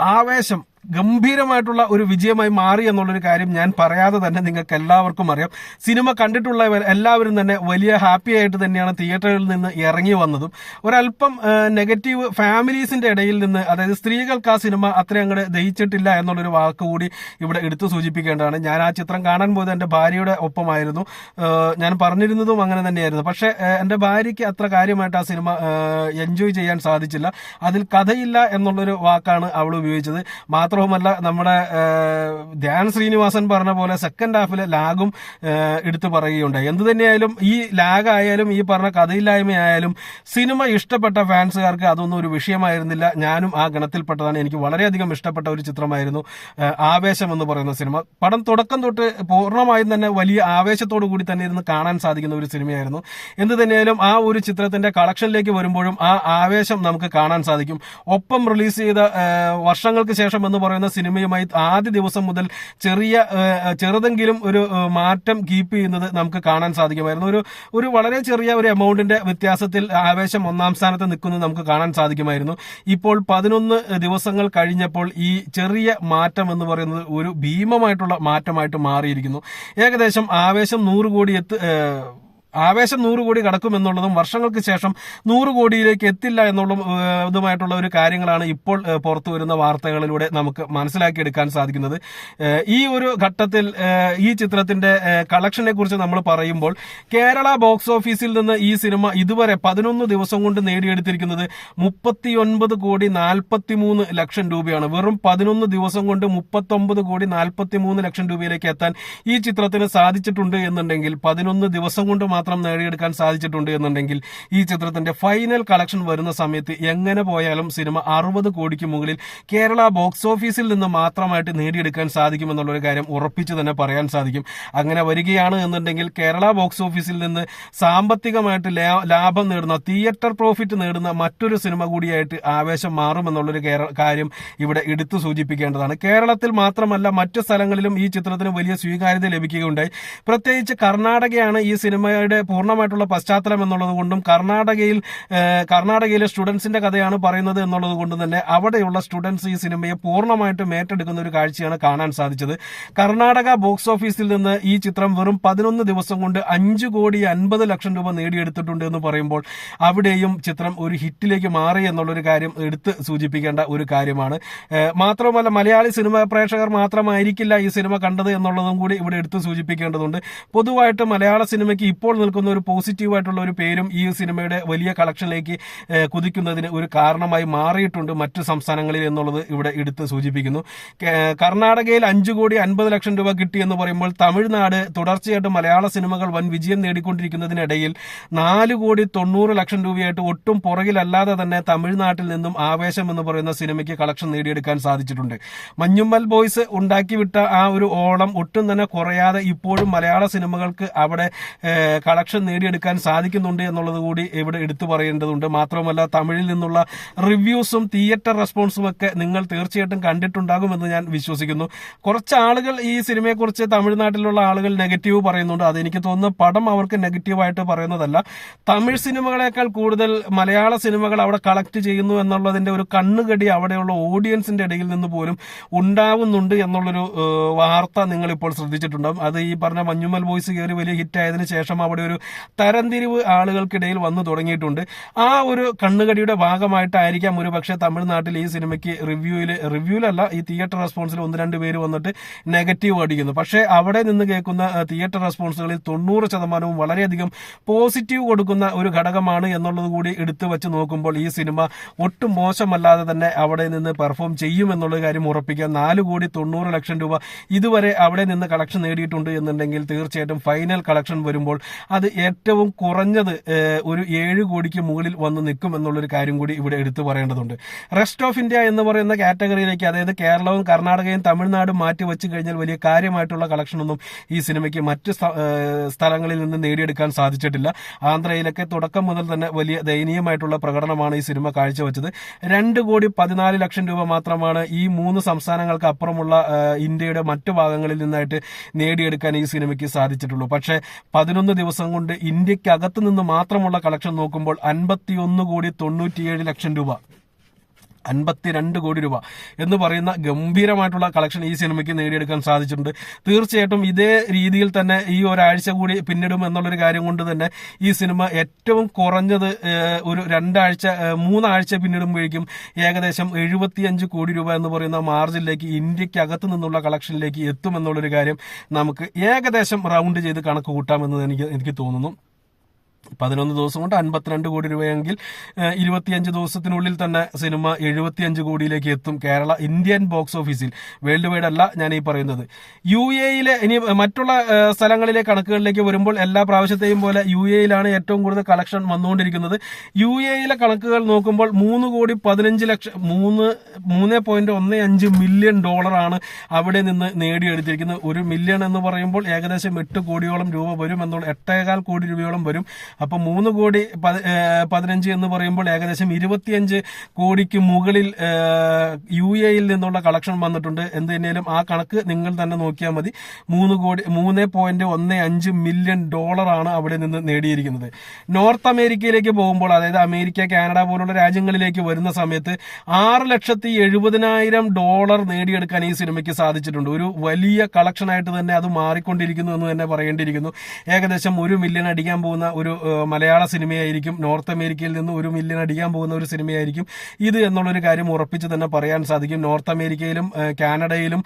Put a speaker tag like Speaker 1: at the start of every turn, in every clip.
Speaker 1: ആവേശം. ഗംഭീരമായിട്ടുള്ള ഒരു വിജയമായി മാറി എന്നുള്ളൊരു കാര്യം ഞാൻ പറയാതെ തന്നെ നിങ്ങൾക്ക് എല്ലാവർക്കും അറിയാം. സിനിമ കണ്ടിട്ടുള്ളവർ എല്ലാവരും തന്നെ വലിയ ഹാപ്പി ആയിട്ട് തന്നെയാണ് തിയേറ്ററിൽ നിന്ന് ഇറങ്ങി വന്നതും. ഒരല്പം നെഗറ്റീവ് ഫാമിലീസിന്റെ ഇടയിൽ നിന്ന് അതായത് സ്ത്രീകൾക്ക് ആ സിനിമ അത്രയും അങ്ങോട്ട് ദഹിച്ചിട്ടില്ല എന്നുള്ളൊരു വാക്ക് കൂടി ഇവിടെ എടുത്തു സൂചിപ്പിക്കേണ്ടതാണ്. ഞാൻ ആ ചിത്രം കാണാൻ പോയത് എന്റെ ഭാര്യയുടെ ഒപ്പമായിരുന്നു. ഞാൻ പറഞ്ഞിരുന്നതും അങ്ങനെ തന്നെയായിരുന്നു. പക്ഷേ എന്റെ ഭാര്യയ്ക്ക് അത്ര കാര്യമായിട്ട് ആ സിനിമ എൻജോയ് ചെയ്യാൻ സാധിച്ചില്ല. അതിൽ കഥയില്ല എന്നുള്ളൊരു വാക്കാണ് അവൾ ഉപയോഗിച്ചത്. മാത്രവുമല്ല നമ്മുടെ ധ്യാൻ ശ്രീനിവാസൻ പറഞ്ഞ പോലെ സെക്കൻഡ് ഹാഫിലെ ലാഗും എടുത്തു പറയുകയുണ്ടായി. എന്ത് തന്നെയായാലും ഈ ലാഗായാലും ഈ പറഞ്ഞ കഥയില്ലായ്മയായാലും സിനിമ ഇഷ്ടപ്പെട്ട ഫാൻസുകാർക്ക് അതൊന്നും ഒരു വിഷയമായിരുന്നില്ല. ഞാനും ആ ഗണത്തിൽപ്പെട്ടതാണ്. എനിക്ക് വളരെയധികം ഇഷ്ടപ്പെട്ട ഒരു ചിത്രമായിരുന്നു ആവേശം എന്ന് പറയുന്ന സിനിമ. പടം തുടക്കം തൊട്ട് പൂർണമായും തന്നെ വലിയ ആവേശത്തോടു കൂടി തന്നെ ഇരുന്ന് കാണാൻ സാധിക്കുന്ന ഒരു സിനിമയായിരുന്നു. എന്ത് തന്നെയായാലും ആ ഒരു ചിത്രത്തിന്റെ കളക്ഷനിലേക്ക് വരുമ്പോഴും ആ ആവേശം നമുക്ക് കാണാൻ സാധിക്കും. ഒപ്പം റിലീസ് ചെയ്ത വർഷങ്ങൾക്ക് ശേഷം എന്ന് പറയുന്ന സിനിമയുമായി ആദ്യ ദിവസം മുതൽ ചെറിയ ചെറുതെങ്കിലും ഒരു മാറ്റം കീപ്പ് ചെയ്യുന്നത് നമുക്ക് കാണാൻ സാധിക്കുമായിരുന്നു. ഒരു ഒരു വളരെ ചെറിയ ഒരു എമൗണ്ടിന്റെ വ്യത്യാസത്തിൽ ആവേശം ഒന്നാം സ്ഥാനത്ത് നിൽക്കുന്നത് നമുക്ക് കാണാൻ സാധിക്കുമായിരുന്നു. ഇപ്പോൾ പതിനൊന്ന് ദിവസങ്ങൾ കഴിഞ്ഞപ്പോൾ ഈ ചെറിയ മാറ്റം എന്ന് പറയുന്നത് ഒരു ഭീമമായിട്ടുള്ള മാറ്റമായിട്ട് മാറിയിരിക്കുന്നു. ഏകദേശം ആവേശം നൂറ് കോടി എത്ത് ആവേശം നൂറ് കോടി കടക്കുമെന്നുള്ളതും വർഷങ്ങൾക്ക് ശേഷം നൂറ് കോടിയിലേക്ക് എത്തില്ല എന്നുള്ള ഇതുമായിട്ടുള്ള ഒരു കാര്യങ്ങളാണ് ഇപ്പോൾ പുറത്തു വരുന്ന വാർത്തകളിലൂടെ നമുക്ക് മനസ്സിലാക്കിയെടുക്കാൻ സാധിക്കുന്നത്. ഈ ഒരു ഘട്ടത്തിൽ ഈ ചിത്രത്തിന്റെ കളക്ഷനെ കുറിച്ച് നമ്മൾ പറയുമ്പോൾ കേരള ബോക്സ് ഓഫീസിൽ നിന്ന് ഈ സിനിമ ഇതുവരെ പതിനൊന്ന് ദിവസം കൊണ്ട് നേടിയെടുത്തിരിക്കുന്നത് മുപ്പത്തിയൊൻപത് കോടി നാൽപ്പത്തിമൂന്ന് ലക്ഷം രൂപയാണ്. വെറും പതിനൊന്ന് ദിവസം കൊണ്ട് മുപ്പത്തൊമ്പത് കോടി നാൽപ്പത്തിമൂന്ന് ലക്ഷം രൂപയിലേക്ക് എത്താൻ ഈ ചിത്രത്തിന് സാധിച്ചിട്ടുണ്ട് എന്നുണ്ടെങ്കിൽ പതിനൊന്ന് ദിവസം കൊണ്ട് നേടിയെടുക്കാൻ സാധിച്ചിട്ടുണ്ട് എന്നുണ്ടെങ്കിൽ ഈ ചിത്രത്തിന്റെ ഫൈനൽ കളക്ഷൻ വരുന്ന സമയത്ത് എങ്ങനെ പോയാലും സിനിമ അറുപത് കോടിക്ക് മുകളിൽ കേരള ബോക്സ് ഓഫീസിൽ നിന്ന് മാത്രമായിട്ട് നേടിയെടുക്കാൻ സാധിക്കുമെന്നുള്ളൊരു കാര്യം ഉറപ്പിച്ചു തന്നെ പറയാൻ സാധിക്കും. അങ്ങനെ വരികയാണ് എന്നുണ്ടെങ്കിൽ കേരള ബോക്സ് ഓഫീസിൽ നിന്ന് സാമ്പത്തികമായിട്ട് ലാഭം നേടുന്ന തിയേറ്റർ പ്രോഫിറ്റ് നേടുന്ന മറ്റൊരു സിനിമ കൂടിയായിട്ട് ആവേശം മാറുമെന്നുള്ളൊരു കേര- കാര്യം ഇവിടെ എടുത്തു സൂചിപ്പിക്കേണ്ടതാണ്. കേരളത്തിൽ മാത്രമല്ല മറ്റു സ്ഥലങ്ങളിലും ഈ ചിത്രത്തിന് വലിയ സ്വീകാര്യത ലഭിക്കുകയുണ്ടായി. പ്രത്യേകിച്ച് കർണാടകയാണ് ഈ സിനിമയുടെ പൂർണമായിട്ടുള്ള പശ്ചാത്തലം എന്നുള്ളത് കൊണ്ടും കർണാടകയിൽ കർണാടകയിലെ സ്റ്റുഡൻസിന്റെ കഥയാണ് പറയുന്നത് എന്നുള്ളത് കൊണ്ടും തന്നെ അവിടെയുള്ള സ്റ്റുഡൻസ് ഈ സിനിമയെ പൂർണമായിട്ടും ഏറ്റെടുക്കുന്ന ഒരു കാഴ്ചയാണ് കാണാൻ സാധിച്ചത്. കർണാടക ബോക്സ് ഓഫീസിൽ നിന്ന് ഈ ചിത്രം വെറും പതിനൊന്ന് ദിവസം കൊണ്ട് അഞ്ച് കോടി അൻപത് ലക്ഷം രൂപ നേടിയെടുത്തിട്ടുണ്ട് എന്ന് പറയുമ്പോൾ അവിടെയും ചിത്രം ഒരു ഹിറ്റിലേക്ക് മാറി എന്നുള്ളൊരു കാര്യം എടുത്ത് സൂചിപ്പിക്കേണ്ട ഒരു കാര്യമാണ്. മാത്രമല്ല മലയാളി സിനിമ പ്രേക്ഷകർ മാത്രമായിരിക്കില്ല ഈ സിനിമ കണ്ടത് എന്നുള്ളതും കൂടി ഇവിടെ എടുത്ത് സൂചിപ്പിക്കേണ്ടതുണ്ട്. പൊതുവായിട്ട് മലയാള സിനിമയ്ക്ക് ഇപ്പോൾ നിൽക്കുന്ന ഒരു പോസിറ്റീവായിട്ടുള്ള ഒരു പേരും ഈ സിനിമയുടെ വലിയ കളക്ഷനിലേക്ക് കുതിക്കുന്നതിന് ഒരു കാരണമായി മാറിയിട്ടുണ്ട് മറ്റു സംസ്ഥാനങ്ങളിൽ എന്നുള്ളത് ഇവിടെ എടുത്ത് സൂചിപ്പിക്കുന്നു. കർണാടകയിൽ അഞ്ചു കോടി അൻപത് ലക്ഷം രൂപ കിട്ടി എന്ന് പറയുമ്പോൾ തമിഴ്നാട് തുടർച്ചയായിട്ട് മലയാള സിനിമകൾ വൻ വിജയം നേടിക്കൊണ്ടിരിക്കുന്നതിനിടയിൽ നാല് കോടി തൊണ്ണൂറ് ലക്ഷം രൂപയായിട്ട് ഒട്ടും പുറകിലല്ലാതെ തന്നെ തമിഴ്നാട്ടിൽ നിന്നും ആവേശം എന്ന് പറയുന്ന സിനിമയ്ക്ക് കളക്ഷൻ നേടിയെടുക്കാൻ സാധിച്ചിട്ടുണ്ട്. മഞ്ഞുമ്മൽ ബോയ്സ് ഉണ്ടാക്കിവിട്ട ആ ഒരു ഓളം ഒട്ടും തന്നെ കുറയാതെ ഇപ്പോഴും മലയാള സിനിമകൾക്ക് അവിടെ കളക്ഷൻ നേടിയെടുക്കാൻ സാധിക്കുന്നുണ്ട് എന്നുള്ളത് കൂടി ഇവിടെ എടുത്തു പറയേണ്ടതുണ്ട്. മാത്രമല്ല തമിഴിൽ നിന്നുള്ള റിവ്യൂസും തിയേറ്റർ റെസ്പോൺസും ഒക്കെ നിങ്ങൾ തീർച്ചയായിട്ടും കണ്ടിട്ടുണ്ടാകുമെന്ന് ഞാൻ വിശ്വസിക്കുന്നു. കുറച്ച് ആളുകൾ ഈ സിനിമയെക്കുറിച്ച് തമിഴ്നാട്ടിലുള്ള ആളുകൾ നെഗറ്റീവ് പറയുന്നുണ്ട്. അതെനിക്ക് തോന്നുന്നു പടം അവർക്ക് നെഗറ്റീവായിട്ട് പറയുന്നതല്ല. തമിഴ് സിനിമകളെക്കാൾ കൂടുതൽ മലയാള സിനിമകൾ അവിടെ കളക്ട് ചെയ്യുന്നു എന്നുള്ളതിന്റെ ഒരു കണ്ണുകടി അവിടെയുള്ള ഓഡിയൻസിന്റെ ഇടയിൽ നിന്ന് പോലും ഉണ്ടാവുന്നുണ്ട് എന്നുള്ളൊരു വാർത്ത നിങ്ങൾ ഇപ്പോൾ ശ്രദ്ധിച്ചിട്ടുണ്ടാവും അത് ഈ പറഞ്ഞ മഞ്ഞുമൽ ബോയ്സ് കയറി വലിയ ഹിറ്റ് ആയതിനു ശേഷം അവിടെ ഒരു തരംതിരിവ് ആളുകൾക്കിടയിൽ വന്നു തുടങ്ങിയിട്ടുണ്ട്. ആ ഒരു കണ്ണുകടിയുടെ ഭാഗമായിട്ടായിരിക്കാം ഒരു പക്ഷേ തമിഴ്നാട്ടിൽ ഈ സിനിമയ്ക്ക് റിവ്യൂവിൽ റിവ്യൂലല്ല ഈ തിയേറ്റർ റെസ്പോൺസിൽ ഒന്ന് രണ്ട് പേര് വന്നിട്ട് നെഗറ്റീവ് അടിക്കുന്നു. പക്ഷേ അവിടെ നിന്ന് കേൾക്കുന്ന തിയേറ്റർ റെസ്പോൺസുകളിൽ തൊണ്ണൂറ് ശതമാനവും വളരെയധികം പോസിറ്റീവ് കൊടുക്കുന്ന ഒരു ഘടകമാണ് എന്നുള്ളത് കൂടി എടുത്തു വെച്ച് നോക്കുമ്പോൾ ഈ സിനിമ ഒട്ടും മോശമല്ലാതെ തന്നെ അവിടെ നിന്ന് പെർഫോം ചെയ്യും എന്നുള്ള കാര്യം ഉറപ്പിക്കാം. നാല് കോടി തൊണ്ണൂറ് ലക്ഷം രൂപ ഇതുവരെ അവിടെ നിന്ന് കളക്ഷൻ നേടിയിട്ടുണ്ട് എന്നുണ്ടെങ്കിൽ തീർച്ചയായിട്ടും ഫൈനൽ കളക്ഷൻ വരുമ്പോൾ അത് ഏറ്റവും കുറഞ്ഞത് ഒരു ഏഴ് കോടിക്ക് മുകളിൽ വന്ന് നിൽക്കും എന്നുള്ളൊരു കാര്യം കൂടി ഇവിടെ എടുത്തു പറയേണ്ടതുണ്ട്. റെസ്റ്റ് ഓഫ് ഇന്ത്യ എന്ന് പറയുന്ന കാറ്റഗറിയിലേക്ക് അതായത് കേരളവും കർണാടകയും തമിഴ്നാടും മാറ്റി വെച്ച് കഴിഞ്ഞാൽ വലിയ കാര്യമായിട്ടുള്ള കളക്ഷനൊന്നും ഈ സിനിമയ്ക്ക് മറ്റ് സ്ഥലങ്ങളിൽ നിന്ന് നേടിയെടുക്കാൻ സാധിച്ചിട്ടില്ല. ആന്ധ്രയിലൊക്കെ തുടക്കം മുതൽ തന്നെ വലിയ ദയനീയമായിട്ടുള്ള പ്രകടനമാണ് ഈ സിനിമ കാഴ്ചവെച്ചത്. രണ്ട് കോടി പതിനാല് ലക്ഷം രൂപ മാത്രമാണ് ഈ മൂന്ന് സംസ്ഥാനങ്ങൾക്ക് അപ്പുറമുള്ള ഇന്ത്യയുടെ മറ്റു ഭാഗങ്ങളിൽ നിന്നായിട്ട് നേടിയെടുക്കാൻ ഈ സിനിമയ്ക്ക് സാധിച്ചിട്ടുള്ളൂ. പക്ഷേ പതിനൊന്ന് ദിവസം കൊണ്ട് ഇന്ത്യക്കകത്ത് നിന്ന് മാത്രമുള്ള കളക്ഷൻ നോക്കുമ്പോൾ അൻപത്തിയൊന്ന് കോടി തൊണ്ണൂറ്റിയേഴ് ലക്ഷം രൂപ. അൻപത്തിരണ്ട് കോടി രൂപ എന്ന് പറയുന്ന ഗംഭീരമായിട്ടുള്ള കളക്ഷൻ ഈ സിനിമയ്ക്ക് നേടിയെടുക്കാൻ സാധിച്ചിട്ടുണ്ട്. തീർച്ചയായിട്ടും ഇതേ രീതിയിൽ തന്നെ ഈ ഒരാഴ്ച കൂടി പിന്നിടും എന്നുള്ളൊരു കാര്യം കൊണ്ട് തന്നെ ഈ സിനിമ ഏറ്റവും കുറഞ്ഞത് ഒരു രണ്ടാഴ്ച മൂന്നാഴ്ച പിന്നിടുമ്പോഴേക്കും ഏകദേശം എഴുപത്തിയഞ്ച് കോടി രൂപ എന്ന് പറയുന്ന മാർജിനിലേക്ക് ഇന്ത്യക്കകത്ത് നിന്നുള്ള കളക്ഷനിലേക്ക് എത്തുമെന്നുള്ളൊരു കാര്യം നമുക്ക് ഏകദേശം റൗണ്ട് ചെയ്ത് കണക്ക് കൂട്ടാമെന്ന് എനിക്ക് എനിക്ക് തോന്നുന്നു. പതിനൊന്ന് ദിവസം കൊണ്ട് അൻപത്തിരണ്ട് കോടി രൂപയെങ്കിൽ ഇരുപത്തിയഞ്ച് ദിവസത്തിനുള്ളിൽ തന്നെ സിനിമ എഴുപത്തിയഞ്ച് കോടിയിലേക്ക് എത്തും കേരള ഇന്ത്യൻ ബോക്സ് ഓഫീസിൽ. വേൾഡ് വൈഡ് അല്ല ഞാൻ ഈ പറയുന്നത്. യു എയിലെ ഇനി മറ്റുള്ള സ്ഥലങ്ങളിലെ കണക്കുകളിലേക്ക് വരുമ്പോൾ എല്ലാ പ്രാവശ്യത്തെയും പോലെ യു എയിലാണ് ഏറ്റവും കൂടുതൽ കളക്ഷൻ വന്നുകൊണ്ടിരിക്കുന്നത്. യു എയിലെ കണക്കുകൾ നോക്കുമ്പോൾ മൂന്ന് കോടി പതിനഞ്ച് ലക്ഷം മൂന്ന് മൂന്ന് പോയിന്റ് ഒന്ന് അഞ്ച് മില്യൺ ഡോളറാണ് അവിടെ നിന്ന് നേടിയെടുത്തിരിക്കുന്നത്. ഒരു മില്യൺ എന്ന് പറയുമ്പോൾ ഏകദേശം എട്ട് കോടിയോളം രൂപ വരും എന്നുള്ള എട്ടേകാൽ കോടി രൂപയോളം വരും. അപ്പൊ മൂന്ന് കോടി പതിനഞ്ച് എന്ന് പറയുമ്പോൾ ഏകദേശം ഇരുപത്തിയഞ്ച് കോടിക്ക് മുകളിൽ യു എയിൽ നിന്നുള്ള കളക്ഷൻ വന്നിട്ടുണ്ട്. എന്ത് തന്നെയാലും ആ കണക്ക് നിങ്ങൾ തന്നെ നോക്കിയാൽ മതി. മൂന്ന് കോടി മൂന്ന് പോയിന്റ് ഒന്ന് അഞ്ച് മില്യൺ ഡോളറാണ് അവിടെ നിന്ന് നേടിയിരിക്കുന്നത്. നോർത്ത് അമേരിക്കയിലേക്ക് പോകുമ്പോൾ അതായത് അമേരിക്ക കാനഡ പോലുള്ള രാജ്യങ്ങളിലേക്ക് വരുന്ന സമയത്ത് ആറ് ലക്ഷത്തി എഴുപതിനായിരം ഡോളർ നേടിയെടുക്കാൻ ഈ സിനിമയ്ക്ക് സാധിച്ചിട്ടുണ്ട്. ഒരു വലിയ കളക്ഷനായിട്ട് തന്നെ അത് മാറിക്കൊണ്ടിരിക്കുന്നു എന്ന് തന്നെ പറയേണ്ടിയിരിക്കുന്നു. ഏകദേശം ഒരു മില്യൺ അടിക്കാൻ പോകുന്ന ഒരു മലയാള സിനിമയായിരിക്കും നോർത്ത് അമേരിക്കയിൽ നിന്ന് ഒരു മില്യൺ അടിക്കാൻ പോകുന്ന ഒരു സിനിമയായിരിക്കും. ഇത് എന്നുള്ളൊരു കാര്യം ഉറപ്പിച്ച് തന്നെ പറയാൻ സാധിക്കും. നോർത്ത് അമേരിക്കയിലും കാനഡയിലും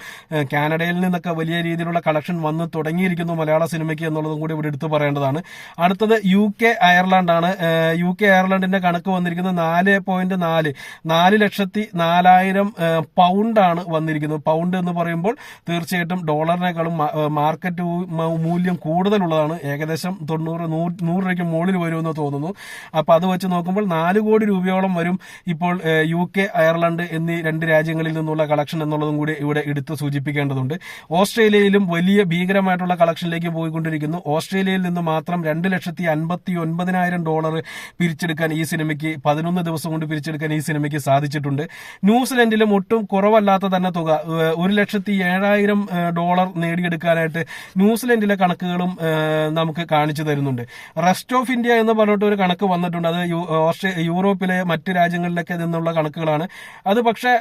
Speaker 1: കാനഡയിൽ നിന്നൊക്കെ വലിയ രീതിയിലുള്ള കളക്ഷൻ വന്ന് തുടങ്ങിയിരിക്കുന്നു മലയാള സിനിമയ്ക്ക് എന്നുള്ളതും കൂടി ഇവിടെ എടുത്തു പറയേണ്ടതാണ്. അടുത്തത് യു കെ അയർലാൻഡാണ് യു കെ അയർലൻഡിന്റെ കണക്ക് വന്നിരിക്കുന്നത് നാല് പോയിന്റ് നാല്. നാല് ലക്ഷത്തി നാലായിരം പൗണ്ടാണ് വന്നിരിക്കുന്നത്. പൗണ്ട് എന്ന് പറയുമ്പോൾ തീർച്ചയായിട്ടും ഡോളറിനേക്കാളും മാർക്കറ്റ് മൂല്യം കൂടുതലുള്ളതാണ്. ഏകദേശം തൊണ്ണൂറ് നൂ- നൂറ് രൂപയ്ക്ക് മുകളിൽ വരുമെന്ന് തോന്നുന്നു. അപ്പോൾ അത് വെച്ച് നോക്കുമ്പോൾ നാല് കോടി രൂപയോളം വരും ഇപ്പോൾ യു കെ അയർലൻഡ് എന്നീ രണ്ട് രാജ്യങ്ങളിൽ നിന്നുള്ള കളക്ഷൻ എന്നുള്ളതും കൂടി ഇവിടെ എടുത്ത് സൂചിപ്പിക്കേണ്ടതുണ്ട്. ഓസ്ട്രേലിയയിലും വലിയ ഭീകരമായിട്ടുള്ള കളക്ഷനിലേക്ക് പോയിക്കൊണ്ടിരിക്കുന്നു. ഓസ്ട്രേലിയയിൽ നിന്ന് മാത്രം രണ്ട് ലക്ഷത്തി അൻപത്തി ഒൻപതിനായിരം ഡോളർ പിരിച്ചെടുക്കാൻ ഈ സിനിമയ്ക്ക് പതിനൊന്ന് ദിവസം കൊണ്ട് പിരിച്ചെടുക്കാൻ ഈ സിനിമയ്ക്ക് സാധിച്ചിട്ടുണ്ട്. ന്യൂസിലൻഡിലും ഒട്ടും കുറവല്ലാത്ത തന്നെ തുക ഒരു ലക്ഷത്തി ഏഴായിരം ഡോളർ നേടിയെടുക്കാനായിട്ട് ന്യൂസിലൻഡിലെ കണക്കുകളും നമുക്ക് കാണിച്ചു തരുന്നുണ്ട്. റെസ്റ്റ് ഓഫ് ഇന്ത്യ എന്ന് പറഞ്ഞിട്ട് ഒരു കണക്ക് വന്നിട്ടുണ്ട്. അത് യൂറോപ്പിലെ മറ്റ് രാജ്യങ്ങളിലൊക്കെ നിന്നുള്ള കണക്കുകളാണ്. അത് പക്ഷേ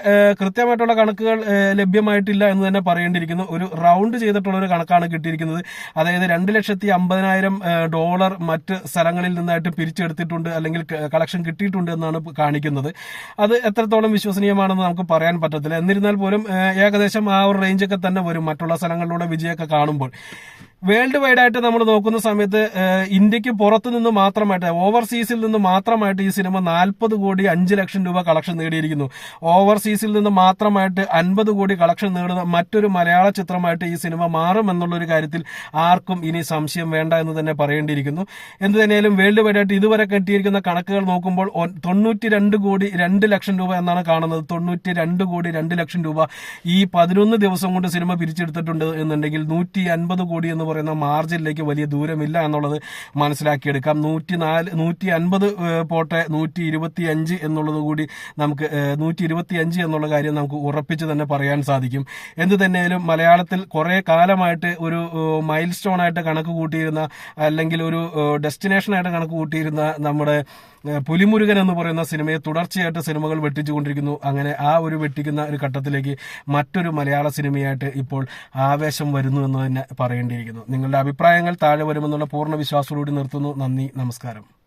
Speaker 1: കൃത്യമായിട്ടുള്ള കണക്കുകൾ ലഭ്യമായിട്ടില്ല എന്ന് തന്നെ പറയേണ്ടിയിരിക്കുന്നു. ഒരു റൗണ്ട് ചെയ്തിട്ടുള്ള ഒരു കണക്കാണ് കിട്ടിയിരിക്കുന്നത്. അതായത് രണ്ട് ലക്ഷത്തി അമ്പതിനായിരം ഡോളർ മറ്റ് സ്ഥലങ്ങളിൽ നിന്നായിട്ട് പിരിച്ചെടുത്തിട്ടുണ്ട് അല്ലെങ്കിൽ കളക്ഷൻ കിട്ടിയിട്ടുണ്ട് എന്നാണ് കാണിക്കുന്നത്. അത് എത്രത്തോളം വിശ്വസനീയമാണെന്ന് നമുക്ക് പറയാൻ പറ്റത്തില്ല. എന്നിരുന്നാൽ പോലും ഏകദേശം ആ ഒരു റേഞ്ചൊക്കെ തന്നെ വരും മറ്റുള്ള സ്ഥലങ്ങളിലൂടെ വിജയമൊക്കെ കാണുമ്പോൾ. വേൾഡ് വൈഡ് ആയിട്ട് നമ്മൾ നോക്കുന്ന സമയത്ത് ഇന്ത്യയ്ക്ക് പുറത്തു നിന്ന് മാത്രമായിട്ട് ഓവർസീസിൽ നിന്ന് മാത്രമായിട്ട് ഈ സിനിമ നാൽപ്പത് കോടി അഞ്ച് ലക്ഷം രൂപ കളക്ഷൻ നേടിയിരിക്കുന്നു. ഓവർസീസിൽ നിന്ന് മാത്രമായിട്ട് അൻപത് കോടി കളക്ഷൻ നേടുന്ന മറ്റൊരു മലയാള ചിത്രമായിട്ട് ഈ സിനിമ മാറും എന്നുള്ളൊരു കാര്യത്തിൽ ആർക്കും ഇനി സംശയം വേണ്ട എന്ന് തന്നെ പറയേണ്ടിയിരിക്കുന്നു. എന്ത് തന്നെയാലും വേൾഡ് വൈഡ് ആയിട്ട് ഇതുവരെ കെട്ടിയിരിക്കുന്ന കണക്കുകൾ നോക്കുമ്പോൾ തൊണ്ണൂറ്റി രണ്ട് കോടി രണ്ട് ലക്ഷം രൂപ എന്നാണ് കാണുന്നത്. തൊണ്ണൂറ്റി രണ്ട് കോടി രണ്ട് ലക്ഷം രൂപ ഈ പതിനൊന്ന് ദിവസം കൊണ്ട് സിനിമ പിരിച്ചെടുത്തിട്ടുണ്ട് എന്നുണ്ടെങ്കിൽ നൂറ്റി അൻപത് കോടി എന്ന് പറയുന്ന മാർജിനിലേക്ക് വലിയ ദൂരമില്ല എന്നുള്ളത് മനസ്സിലാക്കിയെടുക്കാം. നൂറ്റി നാല് നൂറ്റി അൻപത് പോട്ടെ നൂറ്റി ഇരുപത്തി അഞ്ച് എന്നുള്ളത് കൂടി നമുക്ക് നൂറ്റി ഇരുപത്തി അഞ്ച് എന്നുള്ള കാര്യം നമുക്ക് ഉറപ്പിച്ച് തന്നെ പറയാൻ സാധിക്കും. എന്ത് തന്നെയാലും മലയാളത്തിൽ കുറെ കാലമായിട്ട് ഒരു മൈൽ സ്റ്റോൺ ആയിട്ട് കണക്ക് കൂട്ടിയിരുന്ന അല്ലെങ്കിൽ ഒരു ഡെസ്റ്റിനേഷനായിട്ട് കണക്ക് കൂട്ടിയിരുന്ന നമ്മുടെ പുലിമുരുകൻ എന്ന് പറയുന്ന സിനിമയെ തുടർച്ചയായിട്ട് സിനിമകൾ വെട്ടിച്ചുകൊണ്ടിരിക്കുന്നു. അങ്ങനെ ആ ഒരു വെട്ടിക്കുന്ന ഒരു ഘട്ടത്തിലേക്ക് മറ്റൊരു മലയാള സിനിമയായിട്ട് ഇപ്പോൾ ആവേശം വരുന്നു എന്ന് തന്നെ പറയേണ്ടിയിരിക്കുന്നു. നിങ്ങളുടെ അഭിപ്രായങ്ങൾ താഴെ വരുമെന്നുള്ള പൂർണ വിശ്വാസത്തോടുകൂടി നിർത്തുന്നു. നന്ദി നമസ്കാരം.